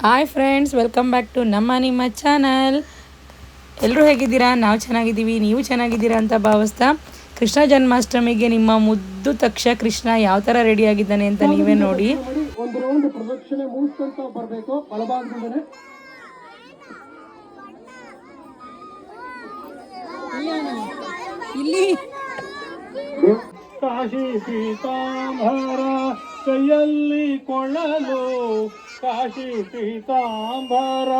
Hi friends welcome back to ನಮ್ಮ ನಿಮ್ಮ channel ಎಲ್ಲರೂ ಹೇಗಿದ್ದೀರಾ? ನಾವು ಚೆನ್ನಾಗಿದ್ದೀವಿ, ನೀವು ಚೆನ್ನಾಗಿದ್ದೀರಾ ಅಂತ ಭಾವಿಸ್ತಾ ಕೃಷ್ಣ ಜನ್ಮಾಷ್ಟಮಿಗೆ ನಿಮ್ಮ ಮುದ್ದು ತಕ್ಷ ಕೃಷ್ಣ ಯಾವ ಥರ ರೆಡಿ ಆಗಿದ್ದಾನೆ ಅಂತ ನೀವೇ ನೋಡಿ. ಒಂದು ರೌಂಡ್ ಪ್ರದಕ್ಷಿಣೆ ಮುಗಿಸ್ಕೊಂತ ಬರಬೇಕು ಕಾಶಿ ಪೀತಾಂಬರ ಕೈಯಲ್ಲಿ ಕೊಳ್ಳಲು ಕಾಶಿ ಪೀತಾಂಬರ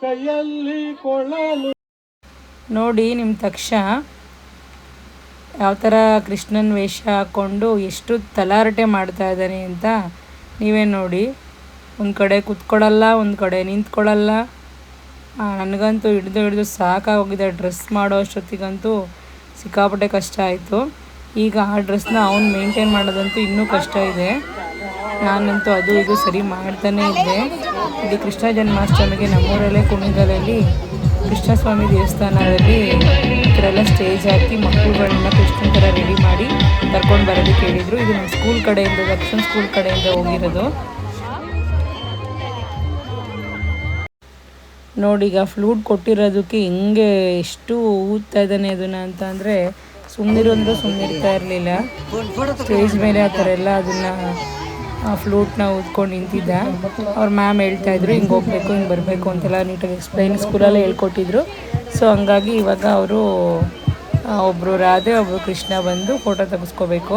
ಕೈಯಲ್ಲಿ ಕೊಳ್ಳಲು. ನೋಡಿ ನಿಮ್ಮ ತಕ್ಷ. ಯಾವ ಥರ ಕೃಷ್ಣನ ವೇಷ ಹಾಕ್ಕೊಂಡು ಎಷ್ಟು ತಲಾರಟೆ ಮಾಡ್ತಾ ಇದ್ದಾನೆ ಅಂತ ನೀವೇ ನೋಡಿ. ಒಂದು ಕಡೆ ಕೂತ್ಕೊಳ್ಳಲ್ಲ, ಒಂದು ಕಡೆ ನಿಂತ್ಕೊಳ್ಳಲ್ಲ. ನನಗಂತೂ ಹಿಡಿದು ಹಿಡಿದು ಸಾಕಾಗೋಗಿದೆ ಡ್ರೆಸ್ ಮಾಡೋ ಅಷ್ಟೊತ್ತಿಗಂತೂ. ಸಿಕ್ಕಾಪಟ್ಟೆ ಕಷ್ಟ ಆಯಿತು. ಈಗ ಆ ಡ್ರೆಸ್ನ ಅವ್ನು ಮೇಂಟೈನ್ ಮಾಡೋದಂತೂ ಇನ್ನೂ ಕಷ್ಟ ಇದೆ. ನಾನಂತೂ ಅದು ಇದು ಸರಿ ಮಾಡ್ತಾನೇ ಇದ್ದೆ. ಇಲ್ಲಿ ಕೃಷ್ಣ ಜನ್ಮಾಷ್ಟಮಿಗೆ ನಮ್ಮೂರಲ್ಲೇ ಕುಣಿಗಲಲ್ಲಿ ಕೃಷ್ಣಸ್ವಾಮಿ ದೇವಸ್ಥಾನದಲ್ಲಿ ಈ ಥರ ಎಲ್ಲ ಸ್ಟೇಜ್ ಹಾಕಿ ಮಕ್ಕಳುಗಳನ್ನ ಕೃಷ್ಣನ ಥರ ರೆಡಿ ಮಾಡಿ ಕರ್ಕೊಂಡು ಬರೋದಕ್ಕೆ ಹೇಳಿದರು ಇದು ನಮ್ಮ ಸ್ಕೂಲ್ ಕಡೆಯಿಂದ ದರ್ಶನ್ ಸ್ಕೂಲ್ ಕಡೆಯಿಂದ ಹೋಗಿರೋದು. ನೋಡಿ ಈಗ ಫ್ಲೂಟ್ ಕೊಟ್ಟಿರೋದಕ್ಕೆ ಹೆಂಗೆ ಎಷ್ಟು ಊದ್ತಾ ಇದ್ದಾನೆ ಅದನ್ನ ಅಂತ ಅಂದರೆ ಸುಮ್ಮನಿರು ಅಂದರೆ ಸುಮ್ಮನಿರ್ತಾ ಇರಲಿಲ್ಲ. ಸ್ಟೇಜ್ ಮೇಲೆ ಆ ಥರ ಎಲ್ಲ ಅದನ್ನು ಫ್ಲೂಟ್ನ ಊದ್ಕೊಂಡು ನಿಂತಿದ್ದೆ. ಅವ್ರ ಮ್ಯಾಮ್ ಹೇಳ್ತಾ ಇದ್ರು, ಹಿಂಗೆ ಹೋಗ್ಬೇಕು, ಹಿಂಗೆ ಬರಬೇಕು ಅಂತೆಲ್ಲ ನೀಟಾಗಿ ಎಕ್ಸ್ಪ್ಲೈನ್ ಸ್ಕೂಲಲ್ಲೇ ಹೇಳ್ಕೊಟ್ಟಿದ್ರು. ಸೊ ಹಂಗಾಗಿ ಇವಾಗ ಅವರು ಒಬ್ಬರು ರಾಧೆ ಒಬ್ಬರು ಕೃಷ್ಣ ಬಂದು ಫೋಟೋ ತೆಗೆಸ್ಕೋಬೇಕು.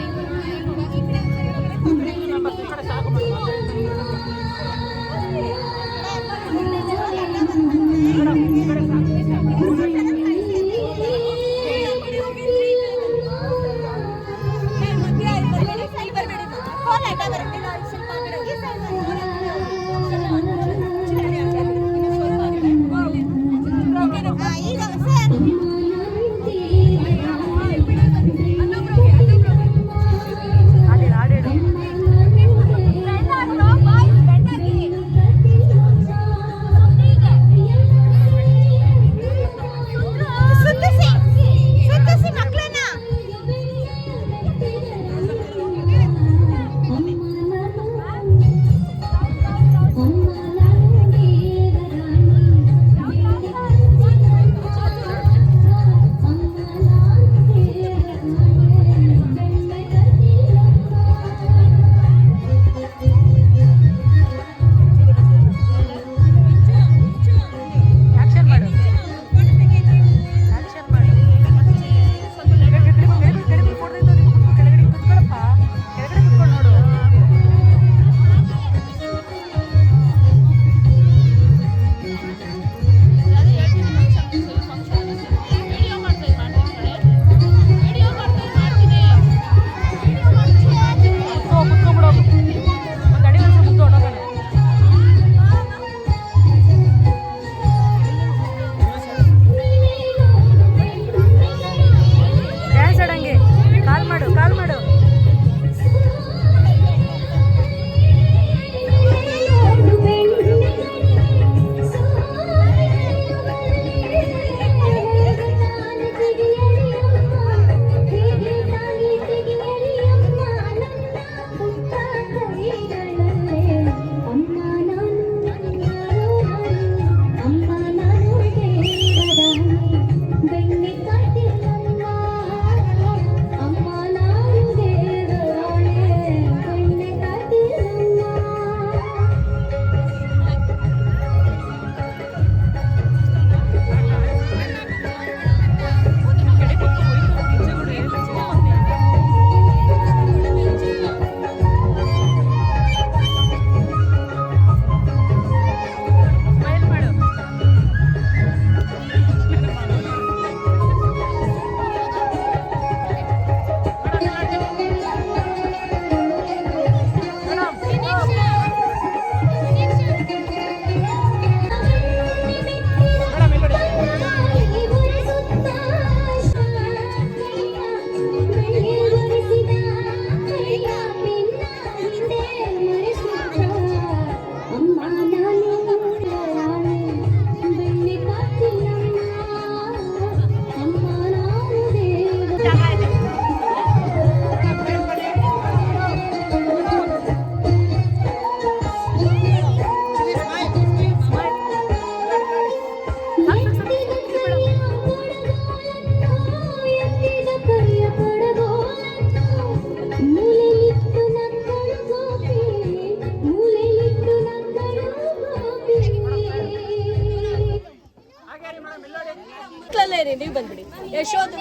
ಇರಿ ನೀವು ಬಂದ್ಬಿಡಿ. ಯಶೋದ್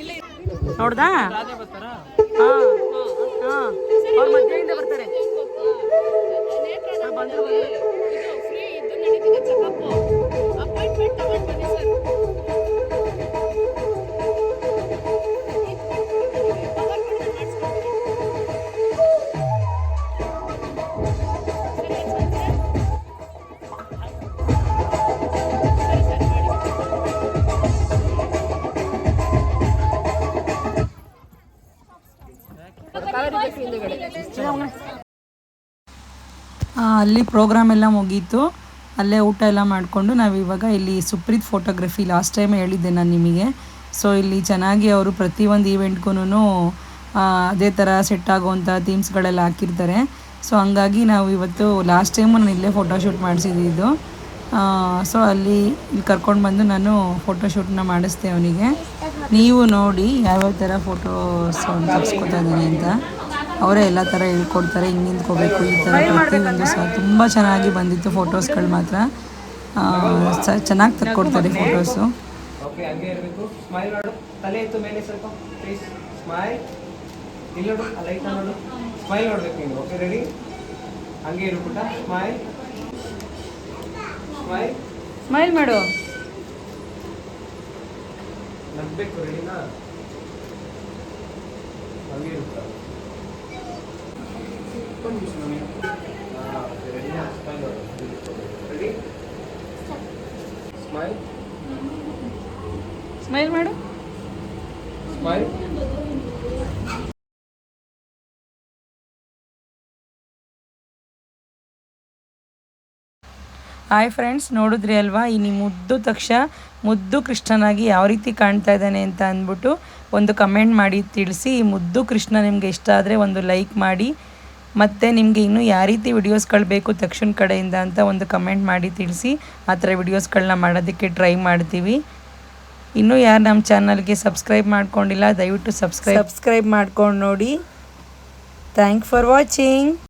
ಇಲ್ಲಿ ನೋಡ್ದಾ ಬರ್ತಾರೆ. ಫ್ರೀ ಇದ್ದು ನಡೀತಿದೆ ಅಪಾಯಿಂಟ್ಮೆಂಟ್ ತಗೊಂಡು ಅಲ್ಲಿ ಪ್ರೋಗ್ರಾಮ್ ಎಲ್ಲ ಮುಗೀತು. ಅಲ್ಲೇ ಊಟ ಎಲ್ಲ ಮಾಡಿಕೊಂಡು ನಾವು ಇವಾಗ ಇಲ್ಲಿ ಸುಪ್ರೀತ್ ಫೋಟೋಗ್ರಫಿ ಲಾಸ್ಟ್ ಟೈಮ್ ಹೇಳಿದ್ದೆ ನಾನು ನಿಮಗೆ. ಸೊ ಇಲ್ಲಿ ಚೆನ್ನಾಗಿ ಅವರು ಪ್ರತಿಯೊಂದು ಈವೆಂಟ್ಗೂ ಅದೇ ಥರ ಸೆಟ್ ಆಗುವಂಥ ಥೀಮ್ಸ್ಗಳೆಲ್ಲ ಹಾಕಿರ್ತಾರೆ. ಸೊ ಹಂಗಾಗಿ ನಾವು ಇವತ್ತು ಲಾಸ್ಟ್ ಟೈಮು ನಾನು ಇಲ್ಲೇ ಫೋಟೋಶೂಟ್ ಮಾಡಿಸಿದ್ದು ಸೊ ಅಲ್ಲಿ ಇಲ್ಲಿ ಕರ್ಕೊಂಡು ಬಂದು ನಾನು ಫೋಟೋಶೂಟ್ನ ಮಾಡಿಸ್ದೆ ಅವನಿಗೆ. ನೀವು ನೋಡಿ ಯಾವ್ಯಾವ ಥರ ಫೋಟೋಸ್ ತಗ್ಸ್ಕೊತಾ ಇದ್ದಾನೆ ಅಂತ. ಅವರೇ ಎಲ್ಲ ಥರ ಹೇಳ್ಕೊಡ್ತಾರೆ, ಹಿಂಗೆ ನಿಂತ್ಕೋಬೇಕು, ಈ ಥರ ಪ್ರತಿಯೊಂದು ಸಹ. ತುಂಬ ಚೆನ್ನಾಗಿ ಬಂದಿತ್ತು ಫೋಟೋಸ್ಗಳು ಮಾತ್ರ. ಚೆನ್ನಾಗಿ ತಕ್ಕೊಡ್ತಾರೆ ಫೋಟೋಸು ಸ್ಮೈಲ್ ನೋಡು. ಸ್ಮೈಲ್ ನೋಡ್ಬೇಕು ನೀವು ಓಕೆ ರೆಡಿ ಹಂಗೆ ಇರು ಪುಟ್ಟ ಸ್ಮೈಲ್ ಸ್ಮೈಲ್ ಮಾಡು. ಸ್ಮೈಲ್ ಮಾಡು. ಸ್ಮೈಲ್ ಹಾಯ್ ಫ್ರೆಂಡ್ಸ್ ನೋಡಿದ್ರಿ ಅಲ್ವಾ? ನಿಮ್ಮ ಮುದ್ದು ತಕ್ಷ, ಮುದ್ದು ಕೃಷ್ಣನಾಗಿ ಯಾವ ರೀತಿ ಕಾಣ್ತಾ ಇದ್ದಾನೆ ಅಂತ ಅಂದ್ಬಿಟ್ಟು ಒಂದು ಕಮೆಂಟ್ ಮಾಡಿ ತಿಳಿಸಿ. ಈ ಮುದ್ದು ಕೃಷ್ಣ ನಿಮಗೆ ಇಷ್ಟ ಆದರೆ ಒಂದು ಲೈಕ್ ಮಾಡಿ. ಮತ್ತು ನಿಮಗೆ ಇನ್ನೂ ಯಾವ ರೀತಿ ವಿಡಿಯೋಸ್ಗಳು ಬೇಕು ತಕ್ಷಣ ಕಡೆಯಿಂದ ಅಂತ ಒಂದು ಕಮೆಂಟ್ ಮಾಡಿ ತಿಳಿಸಿ. ಆ ಥರ ವಿಡಿಯೋಸ್ಗಳನ್ನ ಮಾಡೋದಕ್ಕೆ ಟ್ರೈ ಮಾಡ್ತೀವಿ. ಇನ್ನೂ ಯಾರು ನಮ್ಮ ಚಾನಲ್ಗೆ ಸಬ್ಸ್ಕ್ರೈಬ್ ಮಾಡ್ಕೊಂಡಿಲ್ಲ, ದಯವಿಟ್ಟು ಸಬ್ಸ್ಕ್ರೈಬ್ ಸಬ್ಸ್ಕ್ರೈಬ್ ಮಾಡ್ಕೊಂಡು ನೋಡಿ. Thank for watching